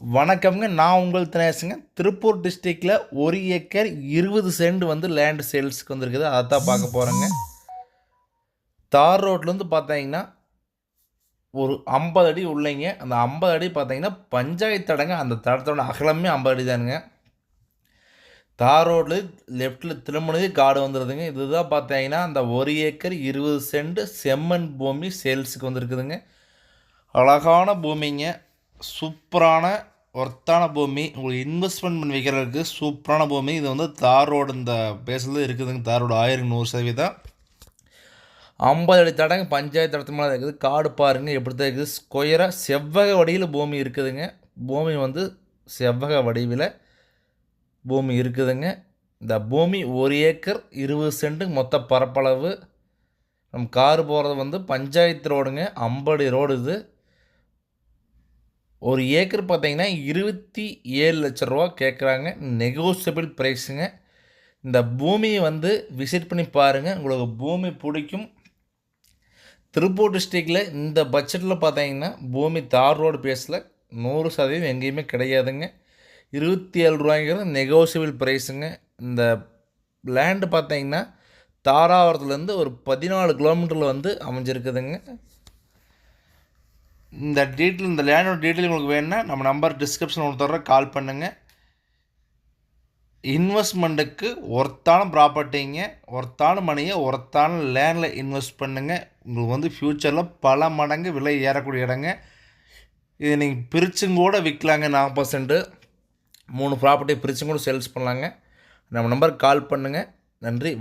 வணக்கம்ங்க. நான் உங்கள் தினேசுங்க திருப்பூர் டிஸ்ட்ரிக்டில் ஒரு ஏக்கர் இருபது சென்ட் வந்து லேண்ட் சேல்ஸுக்கு வந்திருக்குது. அதை தான் பார்க்க போகிறேங்க தார் ரோட்லேருந்து பார்த்தீங்கன்னா ஒரு ஐம்பது அடி உள்ளைங்க. அந்த ஐம்பது அடி பார்த்தீங்கன்னா பஞ்சாயத்து தடங்க. அந்த தடத்தோட அகலமே ஐம்பது அடி தானுங்க. தார் ரோட்ல லெஃப்ட்டில் திரும்பினதே காடு வந்துடுதுங்க இதுதான் பார்த்தீங்கன்னா அந்த ஒரு ஏக்கர் இருபது சென்ட் செம்மண் பூமி சேல்ஸுக்கு வந்திருக்குதுங்க. அழகான பூமிங்க. சூப்பரான ஒர்த்தான பூமி. உங்களுக்கு இன்வெஸ்ட்மெண்ட் பண்ணி வைக்கிறதுக்கு சூப்பரான பூமி. இது வந்து தார் ரோடு இந்த பேஸில் இருக்குதுங்க. தார் ரோடு ஆயிரம் நூறு சதவீதம். ஐம்பது அடி தடங்க பஞ்சாயத்து இடத்து மேலே இருக்குது. காடு பாருங்கள் எப்படி தான் இருக்குது. ஸ்கொயராக செவ்வக வடிவில் பூமி இருக்குதுங்க. பூமி வந்து செவ்வக வடிவில் பூமி இருக்குதுங்க. இந்த பூமி ஒரு ஏக்கர் இருபது சென்ட்டுக்கு மொத்த பரப்பளவு. நம்ம கார் போகிறது வந்து பஞ்சாயத்து ரோடுங்க. ஐம்பது ரோடு இது. ஒரு ஏக்கர் பார்த்தீங்கன்னா இருபத்தி ஏழு லட்ச ரூபா கேட்குறாங்க. நெகோசியபிள் ப்ரைஸுங்க இந்த பூமியை வந்து விசிட் பண்ணி பாருங்கள் உங்களுக்கு பூமி பிடிக்கும். திருப்பூர் டிஸ்ட்ரிக்டில் இந்த பட்ஜெட்டில் பார்த்தீங்கன்னா பூமி தார் ரோடு பேஸில் நூறு சதவீதம் எங்கேயுமே கிடையாதுங்க. இருபத்தி ஏழு ரூபாய்ங்கிறது நெகோசியபிள் ப்ரைஸுங்க இந்த லேண்டு பார்த்தீங்கன்னா தாராவரத்துலேருந்து ஒரு பதினாலு கிலோமீட்டரில் வந்து அமைஞ்சிருக்குதுங்க. இந்த டீட்டெயில் இந்த லேண்டோட டீட்டெயில் உங்களுக்கு வேணும்னா நம்ம நம்பர் டிஸ்கிரிப்ஷன் ஒன்று கால் பண்ணுங்கள் இன்வெஸ்ட்மெண்ட்டுக்கு ஒர்த்தான ப்ராப்பர்ட்டிங்க ஒர்த்தான மணியை ஒர்த்தான லேண்டில் இன்வெஸ்ட் பண்ணுங்கள் உங்களுக்கு வந்து ஃப்யூச்சரில் பல மடங்கு விலை ஏறக்கூடிய இடங்க. இது நீங்கள் பிரிச்சும் கூட விற்கலாங்க நாற்பது பர்சன்ட்டு மூணு ப்ராப்பர்ட்டி பிரிச்சும் கூட சேல்ஸ் பண்ணலாங்க. நம்ம நம்பருக்கு கால் பண்ணுங்கள் நன்றி.